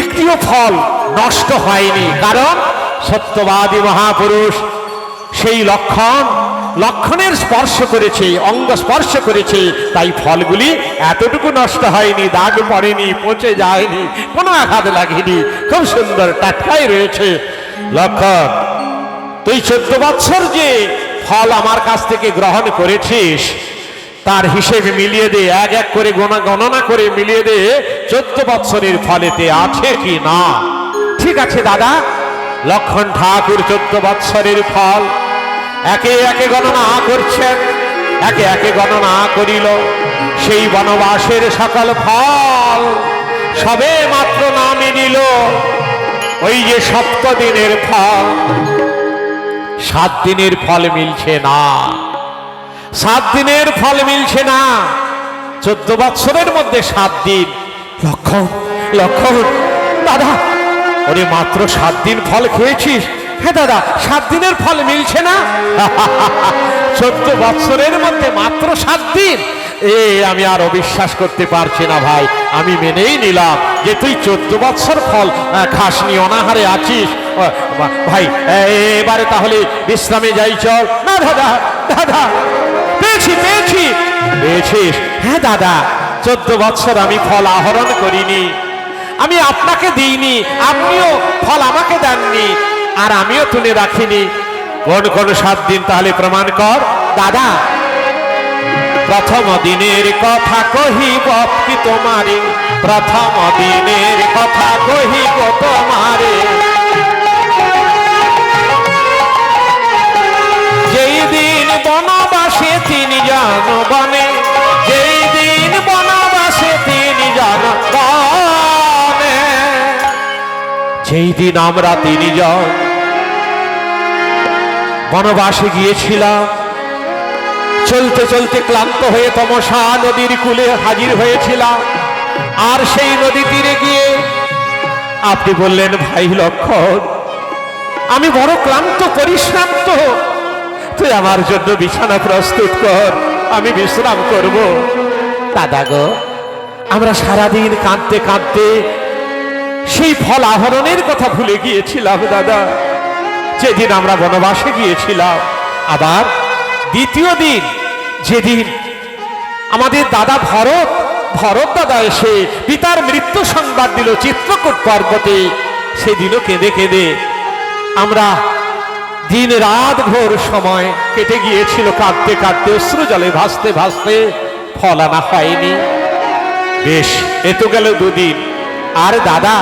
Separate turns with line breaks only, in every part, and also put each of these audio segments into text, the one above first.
একটিও ফল নষ্ট হয়নি। কারণ সত্যবাদী মহাপুরুষ সেই লক্ষণ, লক্ষণের স্পর্শ করেছে, অঙ্গ স্পর্শ করেছে, তাই ফলগুলি এতটুকু নষ্ট হয়নি, দাগ পড়েনি, পচে যায়নি, কোনো আঘাত লাগেনি, খুব সুন্দর টাটকাই রয়েছে। লক্ষণ, তুই চোদ্দ বছর যে ফল আমার কাছ থেকে গ্রহণ করেছিস তার হিসেব মিলিয়ে দে, এক এক করে গণনা গণনা করে মিলিয়ে দে, চোদ্দ বছরের ফলেতে আছে কি না? ঠিক আছে দাদা। লক্ষণ ঠাকুর চোদ্দ বৎসরের ফল। একে একে গণনা করছেন, একে একে গণনা করিল। সেই বনবাসের সকল ফল সবে মাত্র নামে নিল। ওই যে সপ্ত দিনের ফল, সাত দিনের ফল মিলছে না। সাত দিনের ফল মিলছে না। চোদ্দ বৎসরের মধ্যে সাত দিন। লক্ষণ লক্ষণ। দাদা ওরে মাত্র সাত দিন ফল খেয়েছিস? হ্যাঁ দাদা সাত দিনের ফল মিলছে না? চোদ্দ বৎসরের মধ্যে মাত্র সাত দিন। এ আমি আর অবিশ্বাস করতে পারছি না ভাই। আমি মেনেই নিলাম যে তুই চোদ্দ বৎসর ফল আহ, খাসনি অনাহারে আছিস। ভাই এবারে তাহলে বিশ্রামে যাই চল। না দাদা দাদা। পেয়েছি পেয়েছি। পেয়েছিস? হ্যাঁ দাদা। চোদ্দ বৎসর আমি ফল আহরণ করিনি। আমি আপনাকে দিইনি আপনিও ফল আমাকে দেননি আর আমিও তুলে রাখিনি। কোন কোন সাত দিন তাহলে প্রমাণ কর। দাদা। প্রথম দিনের কথা কহিব কি তোমারে? প্রথম দিনের কথা কহিব তোমারে। যেই দিন আমরা তিনি জন বনবাসে গিয়েছিলাম। চলতে চলতে ক্লান্ত হয়ে তমসা নদীর কূলে হাজির হয়েছিলাম। আর সেই নদী তীরে গিয়ে আপনি বললেন, ভাই লক্ষণ, আমি বড় ক্লান্ত, পরিশ্রান্ত। তুই আমার জন্য বিছানা প্রস্তুত কর, আমি বিশ্রাম করব। দাদা গো, আমরা সারাদিন কাঁদতে কাঁদতে সেই ফল আহরণের কথা ভুলে গিয়েছিলাম, দাদা। যেদিন আমরা বনবাসে গিয়েছিলাম, আবার দ্বিতীয় দিন যেদিন আমাদের দাদা ভরত ভরত দাদা এসে পিতার মৃত্যু সংবাদ দিল চিত্রকূট পর্বতে, সেদিনও কেঁদে কেঁদে আমরা দিন রাত ভোর সময় কেটে গিয়েছিল, কাঁদতে কাঁদতে, অশ্রু জলে ভাসতে ভাসতে, ফল আনা হয়নি। বেশ, এ তো গেল দুদিন। আর দাদা,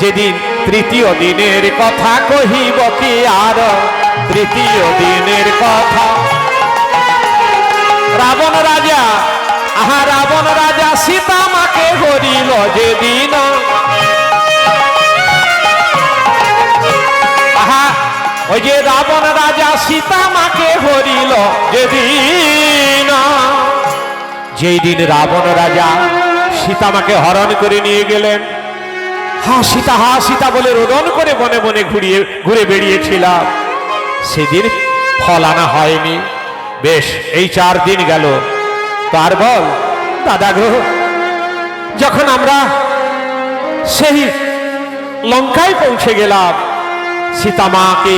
যেদিন তৃতীয় দিনের কথা কহিব কি আর? তৃতীয় দিনের কথা। রাবণ রাজা, আহা রাবণ রাজা সীতা মাকে হরিল যেদিন। আহা, ওই যে রাবণ রাজা সীতা মাকে হরিল যেদিন। যেই দিন রাবণ রাজা সীতামাকে হরণ করে নিয়ে গেলেন। হা, সীতা হা, সীতা বলে রোদন করে বনে বনে ঘুরিয়ে, ঘুরে বেরিয়েছিলাম সেদিন ফল আনা হয়নি। বেশ, এই চার দিন গেল। তার বল দাদা গো, যখন আমরা সেই লঙ্কায় পৌঁছে গেলাম সীতামাকে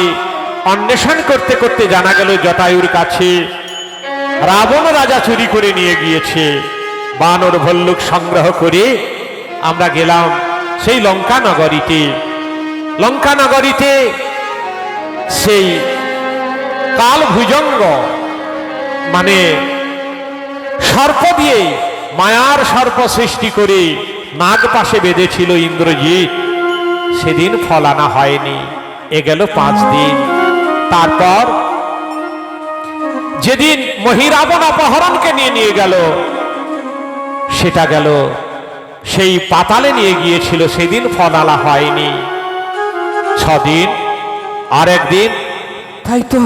অন্বেষণ করতে করতে জানা গেল জটায়ুর কাছে। রাবণ রাজা চুরি করে নিয়ে গিয়েছে। বানর ভল্লুক সংগ্রহ করে আমরা গেলাম সেই লঙ্কা নগরীতে লঙ্কা নগরীতে সেই কাল ভুজঙ্গ মানে সর্প দিয়ে মায়ার সর্প সৃষ্টি করে নাগ পাশে বেঁধেছিল ইন্দ্রজিৎ। সেদিন ফল আনা হয়নি, এ গেল পাঁচ দিন। তারপর যেদিন মহিরাবণ অপহরণকে নিয়ে নিয়ে গেল সেটা গেল। সেই পাতালে নিয়ে গিয়েছিল, সেদিন ফল আলা হয়নি। ছদিন আর একদিন তাই তো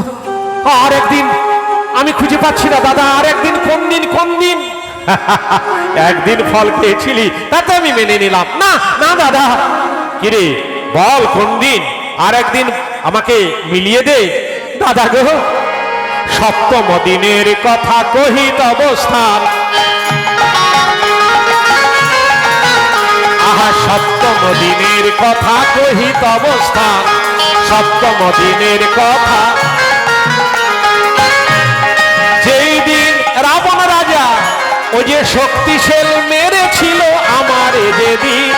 আর একদিন আমি খুঁজে পাচ্ছি না দাদা আর একদিন কোন দিন কোন দিন? একদিন ফল খেয়েছিলি, তাতে আমি মেনে নিলাম। না না দাদা। কিরে, বল কোন দিন আর একদিন আমাকে মিলিয়ে দে। দাদা গো, সপ্তম দিনের কথা কহিত অবস্থান। সপ্তম দিনের কথা কহিত অবস্থান সপ্তম দিনের কথা। যেই দিন রাবণ রাজা ও যে শক্তিশাল মেরেছিল আমারে যেদিন,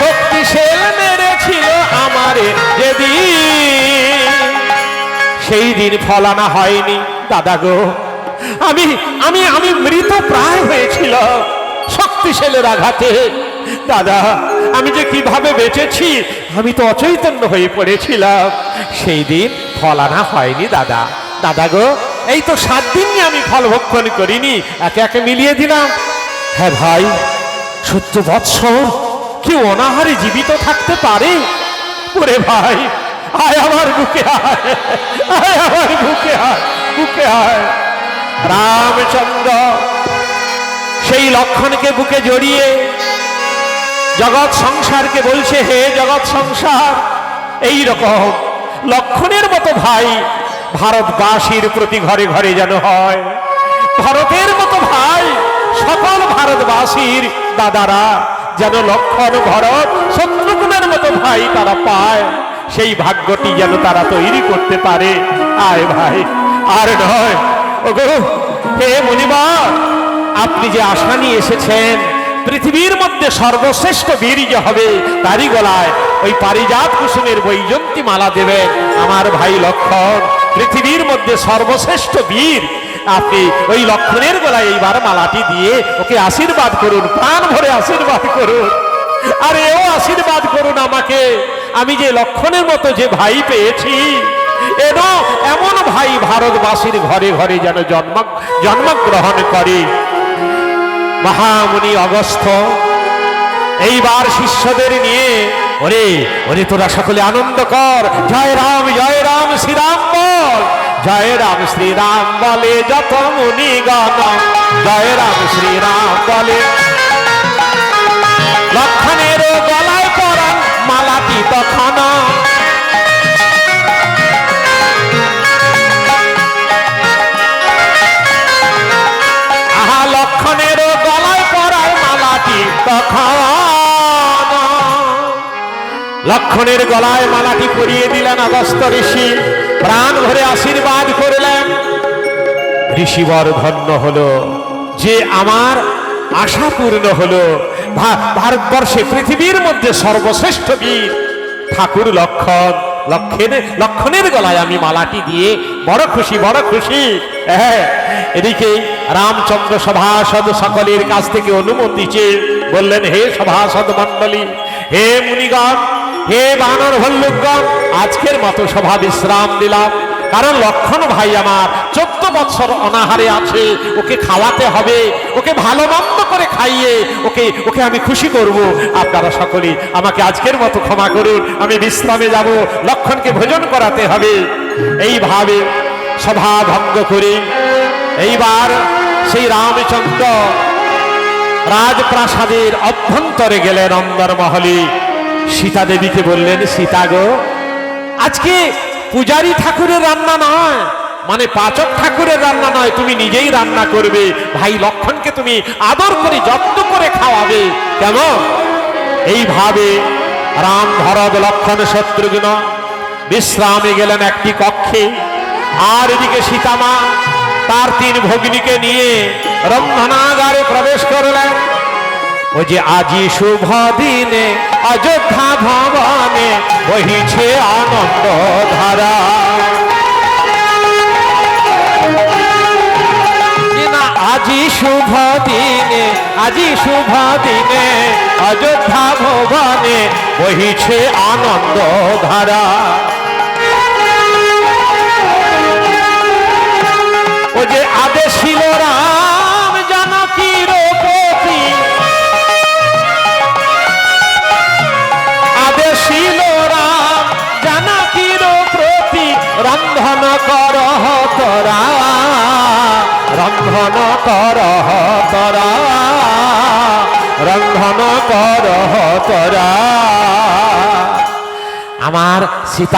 শক্তিশাল মেরেছিল আমারে যেদিন। সেই দিন ফলানা হয়নি, দাদা গো। আমি আমি আমি মৃত প্রায় হয়েছিল শক্তিশালের আঘাতে। দাদা, আমি যে কীভাবে বেঁচেছি, আমি তো অচৈতন্য হয়ে পড়েছিলাম। সেই দিন ফলানা হয়নি, দাদা। দাদা গো, এই তো সাত দিন আমি ফল ভক্ষণ করিনি, একে একে মিলিয়ে দিলাম। হ্যাঁ ভাই, সত্য বৎসর কি অনাহারে জীবিত থাকতে পারে? ওরে ভাই, আয় আমার বুকে আয় আয় আমার বুকে আয় বুকে আয়। রামচন্দ্র, সেই লক্ষণকে বুকে জড়িয়ে জগৎ সংসারকে বলছে, হে জগৎ সংসার, এই রকম লক্ষণের মতো ভাই ভারতবাসীর প্রতি ঘরে ঘরে যেন হয়। ভারতের মতো ভাই সকল ভারতবাসীর দাদারা যেন লক্ষণ ভরত শত্রুঘ্নের মতো ভাই তারা পায়। সেই ভাগ্যটি যেন তারা তৈরি করতে পারে। আয় ভাই, আর নয়। ও ওগো, হে মনিবার আপনি যে আশা নিয়ে এসেছেন পৃথিবীর মধ্যে সর্বশ্রেষ্ঠ বীর যে হবে, তারই গলায় ওই পারিজাত কুসুমের বৈজন্তী মালা দেবেন। আমার ভাই লক্ষণ, পৃথিবীর মধ্যে সর্বশ্রেষ্ঠ বীর। আপনি ওই লক্ষণের গলায় এইবার মালাটি দিয়ে ওকে আশীর্বাদ করুন, প্রাণ ভরে আশীর্বাদ করুন। আর এও আশীর্বাদ করুন আমাকে। আমি যে লক্ষণের মতো যে ভাই পেয়েছি, এন এমন ভাই ভারতবাসীর ঘরে ঘরে যেন জন্ম জন্মগ্রহণ করে। মহামুনি অগস্থ। এইবার শিষ্যদের নিয়ে, ওরে ওরে তোরা সকলে আনন্দ কর। জয় রাম জয় রাম শ্রীরাম বল। জয় রাম শ্রীরাম বলে যত মুনি গণ। জয় রাম শ্রীরাম বলে। লক্ষণের গলায় পরান মালাটি তখন লক্ষণের গলায় মালাটি পরিয়ে দিলেন অগস্ত ঋষি। প্রাণ ভরে আশীর্বাদ করলেন। ঋষিবর ধন্য হলো, যে আমার আশা পূর্ণ হলো। ভারতবর্ষে পৃথিবীর মধ্যে সর্বশ্রেষ্ঠ বীর। ঠাকুর লক্ষণ লক্ষণের লক্ষণের গলায় আমি মালাটি দিয়ে বড় খুশি বড় খুশি। হ্যাঁ এদিকে রামচন্দ্র সভাসদ সকলের কাছ থেকে অনুমতি চেয়ে বললেন, হে সভাসদ মণ্ডলী, হে মুনিগণ, হে বানর ভল্লুকগণ, আজকের মতো সভা বিশ্রাম দিলাম কারণ লক্ষণ ভাই আমার, চোদ্দ বছর অনাহারে আছে, ওকে খাওয়াতে হবে, ওকে ভালো মন্দ করে খাইয়ে, ওকে ওকে আমি খুশি করব। আপনারা সকলে আমাকে আজকের মতো ক্ষমা করুন, আমি বিশ্রামে যাব, লক্ষণকে ভোজন করাতে হবে। এইভাবে সভা ভঙ্গ করে। এইবার সেই রামচন্দ্র রাজপ্রাসাদের অভ্যন্তরে গেলেন অন্দর মহলে সীতা দেবীকে বললেন, সীতা গো, আজকে পূজারী ঠাকুরের রান্না নয়। মানে পাচক ঠাকুরের রান্না নয়, তুমি নিজেই রান্না করবে। ভাই লক্ষণকে তুমি আদর করে, যত্ন করে খাওয়াবে। কেমন? এইভাবে রাম ভরত লক্ষণ শত্রুঘ্ন বিশ্রামে গেলেন একটি কক্ষে। আর এদিকে সীতামা তার তিন ভগ্নীকে নিয়ে রন্ধনাগারে প্রবেশ করলেন। ও যে আজি শুভ দিনে, অযোধ্যা ভবনে বহিছে আনন্দ ধারা। আজি শুভ দিনে, আজি শুভ দিনে, অযোধ্যা ভবনে বহিছে আনন্দ ধারা। রন্ধন কর তরা রন্ধন কর তরা। আমার সীতা